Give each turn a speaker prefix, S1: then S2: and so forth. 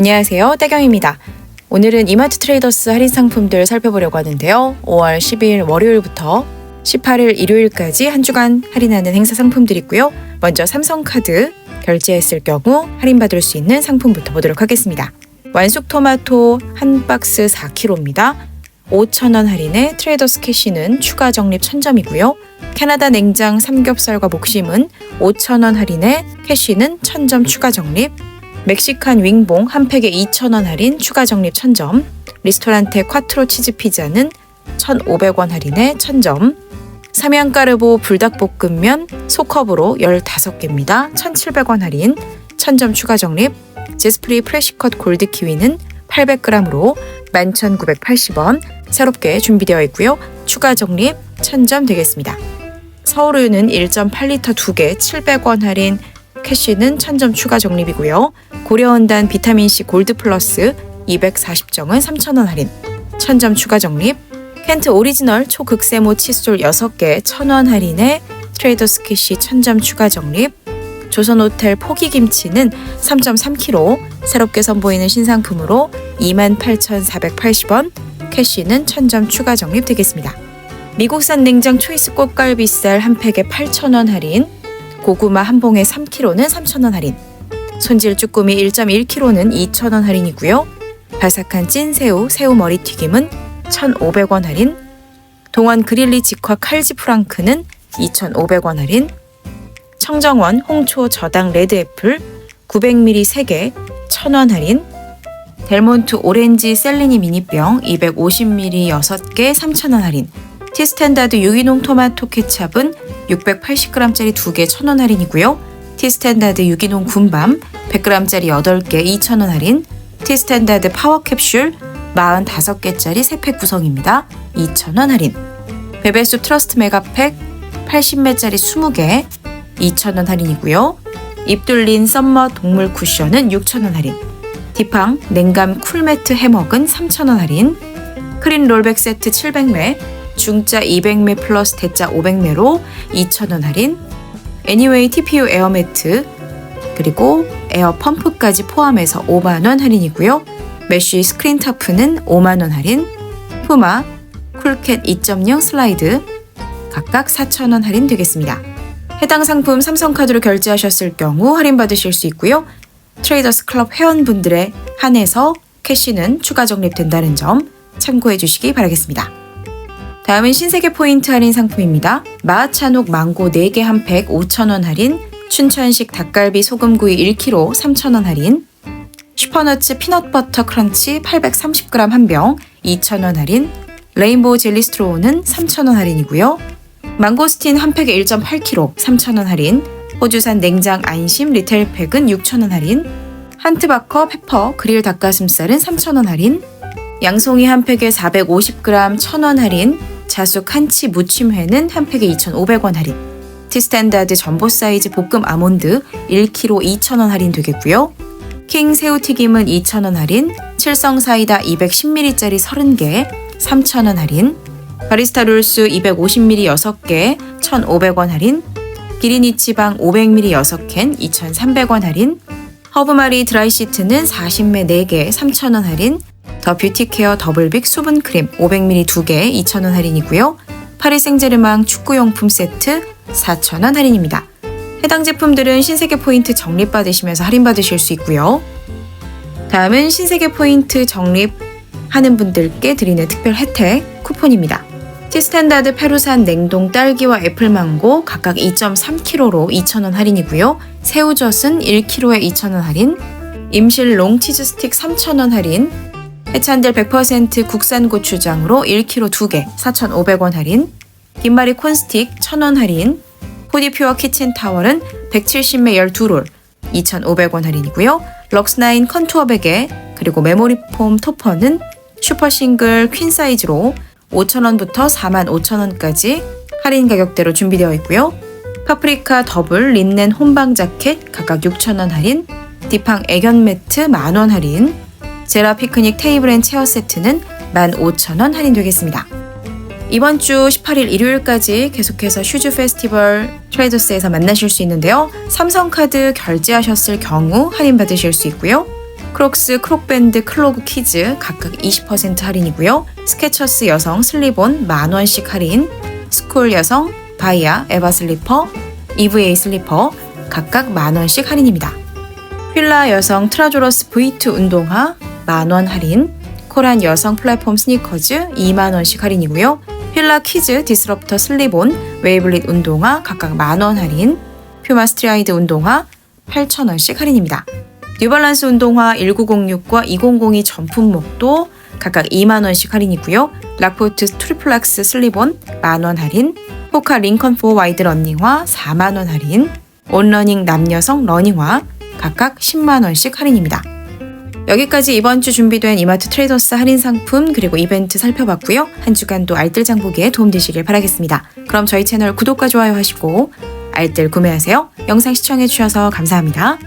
S1: 안녕하세요. 따경입니다. 오늘은 이마트 트레이더스 할인 상품들 살펴보려고 하는데요. 5월 12일 월요일부터 18일 일요일까지 한 주간 할인하는 행사 상품들이 있고요. 먼저 삼성카드 결제했을 경우 할인받을 수 있는 상품부터 보도록 하겠습니다. 완숙 토마토 한 박스 4kg입니다. 5,000원 할인에 트레이더스 캐시는 추가 적립 1000점이고요. 캐나다 냉장 삼겹살과 목심은 5,000원 할인에 캐시는 1000점 추가 적립. 멕시칸 윙봉 한 팩에 2,000원 할인 추가 적립 1000점. 리스토란테 콰트로 치즈 피자는 1,500원 할인에 1000점. 삼양가르보 불닭볶음면 소컵으로 15개입니다. 1,700원 할인 1000점 추가 적립. 제스프리 프레시컷 골드 키위는 800g으로 11,980원 새롭게 준비되어 있고요. 추가 적립 1000점 되겠습니다. 서울우유는 1.8리터 2개 700원 할인 캐시는 1000점 추가 적립이고요. 고려원단 비타민C 골드 플러스 240정은 3000원 할인. 1000점 추가 적립. 켄트 오리지널 초극세모 칫솔 6개 1000원 할인에 트레이더스 캐시 1000점 추가 적립. 조선호텔 포기김치는 3.3kg 새롭게 선보이는 신상품으로 28,480원. 캐시는 1000점 추가 적립되겠습니다. 미국산 냉장 초이스 꽃갈비살 한 팩에 8,000원 할인 고구마 한 봉에 3kg는 3,000원 할인. 손질 쭈꾸미 1.1kg는 2,000원 할인이고요. 바삭한 찐새우 새우 머리 튀김은 1,500원 할인. 동원 그릴리 직화 칼지 프랑크는 2,500원 할인. 청정원 홍초 저당 레드애플 900ml 3개 1000원 할인. 델몬트 오렌지 셀리니 미니병 250ml 6개 3,000원 할인 티스탠다드 유기농 토마토 케찹은 680g짜리 2개 1,000원 할인이고요. 티스탠다드 유기농 군밤 100g짜리 8개 2,000원 할인 티스탠다드 파워 캡슐 45개짜리 3팩 구성입니다. 2,000원 할인 베베숲 트러스트 메가팩 80매짜리 20개 2,000원 할인이고요. 입 뚫린 썸머 동물 쿠션은 6,000원 할인 디팡 냉감 쿨매트 해먹은 3,000원 할인 크린 롤백 세트 700매 중짜 200매 플러스 대짜 500매로 2,000원 할인 애니웨이 TPU 에어매트 그리고 에어 펌프까지 포함해서 5만원 할인이고요. 메쉬 스크린 타프는 5만원 할인 푸마 쿨캣 2.0 슬라이드 각각 4,000원 할인 되겠습니다. 해당 상품 삼성카드로 결제하셨을 경우 할인받으실 수 있고요. 트레이더스 클럽 회원분들의 한해서 캐시는 추가 적립된다는 점 참고해 주시기 바라겠습니다. 다음은 신세계 포인트 할인 상품입니다. 마하찬옥 망고 4개 한 팩 5,000원 할인, 춘천식 닭갈비 소금구이 1kg 3,000원 할인, 슈퍼너츠 피넛버터 크런치 830g 한 병 2,000원 할인, 레인보우 젤리 스트로우는 3,000원 할인이고요. 망고스틴 한 팩에 1.8kg 3,000원 할인, 호주산 냉장 안심 리테일 팩은 6,000원 할인, 한트바커 페퍼 그릴 닭가슴살은 3,000원 할인, 양송이 한 팩에 450g 1,000원 할인, 자숙 한치 무침회는 한 팩에 2,500원 할인, 티스탠다드 전보 사이즈 볶음 아몬드 1kg 2,000원 할인 되겠고요. 킹 새우튀김은 2,000원 할인, 칠성 사이다 210ml짜리 30개 3,000원 할인, 바리스타 룰스 250ml 6개 1,500원 할인, 기린이치방 500ml 6캔 2,300원 할인, 허브마리 드라이 시트는 40매 4개 3,000원 할인, 더 뷰티케어 더블빅 수분 크림 500ml 2개 2,000원 할인이고요. 파리 생제르망 축구용품 세트 4,000원 할인입니다. 해당 제품들은 신세계 포인트 적립 받으시면서 할인 받으실 수 있고요. 다음은 신세계 포인트 적립하는 분들께 드리는 특별 혜택 쿠폰입니다. 티스탠다드 페루산 냉동 딸기와 애플망고 각각 2.3kg로 2,000원 할인이고요. 새우젓은 1kg에 2,000원 할인, 임실 롱 치즈 스틱 3,000원 할인, 해찬들 100% 국산 고추장으로 1kg 2개 4,500원 할인, 김말이 콘스틱 1,000원 할인, 포디퓨어 키친 타월은 170매 12롤 2,500원 할인이고요. 럭스나인 컨투어 베개 그리고 메모리 폼 토퍼는 슈퍼 싱글 퀸 사이즈로 5,000원부터 45,000원까지 할인 가격대로 준비되어 있고요. 파프리카 더블 린넨 혼방 자켓 각각 6,000원 할인, 디팡 애견 매트 만원 할인, 제라 피크닉 테이블 앤 체어 세트는 15,000원 할인되겠습니다. 이번 주 18일 일요일까지 계속해서 슈즈 페스티벌 트레이더스에서 만나실 수 있는데요. 삼성카드 결제하셨을 경우 할인받으실 수 있고요. 크록스, 크록밴드, 클로그 키즈 각각 20% 할인이고요. 스케쳐스 여성 슬리본 만원씩 할인, 스쿨 여성 바이아 에바 슬리퍼, EVA 슬리퍼 각각 만원씩 할인입니다. 휠라 여성 트라조러스 V2 운동화 만원 할인, 코란 여성 플랫폼 스니커즈 2만원씩 할인이고요. 휠라 키즈 디스럽터 슬리본 웨이블릿 운동화 각각 만원 할인, 퓨마 스트라이드 운동화 8,000원씩 할인입니다. 뉴발란스 운동화 1906과 2002 전품목도 각각 2만원씩 할인이고요. 락포트 트리플렉스 슬리본 만원 할인, 포카 링컨 4 와이드 러닝화 4만원 할인, 온러닝 남여성 러닝화 각각 10만원씩 할인입니다. 여기까지 이번 주 준비된 이마트 트레이더스 할인 상품 그리고 이벤트 살펴봤고요. 한 주간도 알뜰 장 보기에 도움되시길 바라겠습니다. 그럼 저희 채널 구독과 좋아요 하시고 알뜰 구매하세요. 영상 시청해주셔서 감사합니다.